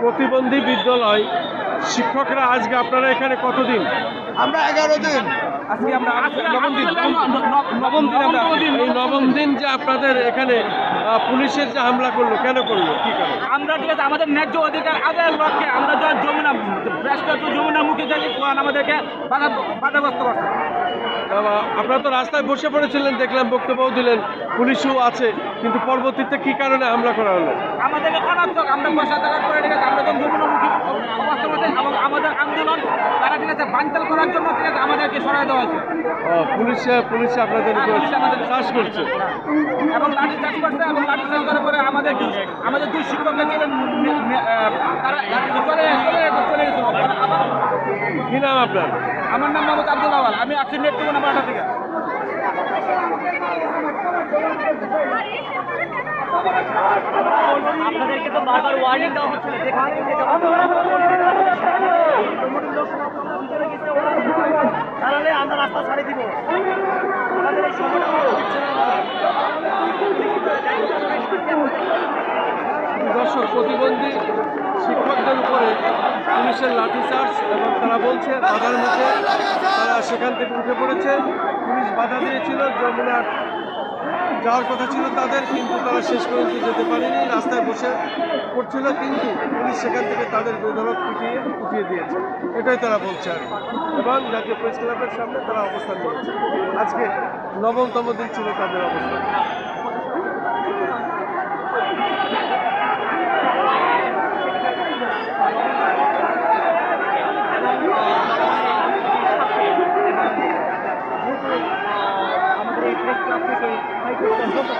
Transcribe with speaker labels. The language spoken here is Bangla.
Speaker 1: প্রতিবন্ধী বিদ্যালয় শিক্ষকরা আজকে আপনারা এখানে কতদিন?
Speaker 2: আমরা এগারো দিন।
Speaker 3: আজকে আমরা নবম দিন। নবম দিন। আমরা
Speaker 1: এই নবম দিন যে আপনাদের এখানে পুলিশের যে হামলা করল কেন করল? কি কারণে?
Speaker 3: আমরা ঠিক আছে আমাদের ন্যায্য অধিকার আদায়ের লক্ষ্যে আমরা যা যমুনা ভ্রষ্টাচার যমুনা মুখে যাই আমাদেরকে বাধা বাধাগ্রস্ত করছে।
Speaker 1: আপনারা তো রাস্তায় বসে পড়েছিলেন দেখলাম বক্তব্যও দিলেন পুলিশও আছে কিন্তু পরবর্তীতে কি কারণে হামলা করা হলো?
Speaker 3: আমাদেরকে অনার্থক আমরা পয়সা টাকা করে ঠিক আছে আমরা যখন যমুনামুখী অবস্থান আছে এবং আমাদের আন্দোলন তারা ঠিক আছে বানচাল করার জন্য ঠিক আছে আমাদেরকে সরাই দেওয়া হয়েছে।
Speaker 1: পুলিশে পুলিশে আপনাদের
Speaker 3: পুলিশ আমাদের
Speaker 1: চাষ করছে।
Speaker 3: এবং লাঠি চাষ করছে এবং লাঠি চাষ করার পরে আমাদের আমাদের দুই শিক্ষকরা তারা চলে চলে গেছিল
Speaker 1: কি নাম আপনার?
Speaker 3: আমার নাম মোহাম্মদ আব্দুল আওয়াল। আমি আসছি নেট্রিমো নাম্বার আটা থেকে। আপনাদেরকে তো বারবার ওয়ার্নিং দেওয়া হচ্ছিল। আমরা রাস্তা ছাড়ে দিব। আমাদের এই সময়টা
Speaker 1: দর্শক, প্রতিবন্ধী শিক্ষকদের উপরে পুলিশের লাঠিচার্জ এবং তারা বলছে, বাধার মুখে তারা সেখান থেকে উঠে পড়েছে। পুলিশ বাধা দিয়েছিল, যমুনার যাওয়ার কথা ছিল তাদের, কিন্তু তারা শেষ পর্যন্ত যেতে পারেনি। রাস্তায় বসে পড়ছিল, কিন্তু পুলিশ সেখান থেকে তাদের বেধরক পিটিয়ে উঠিয়ে দিয়েছে। এটাই তারা বলছে আর এবং জাতীয় প্রেস ক্লাবের সামনে তারা অবস্থান নিয়েছে। আজকে নবমতম দিন ছিল তাদের অবস্থান।
Speaker 3: পর্যন্ত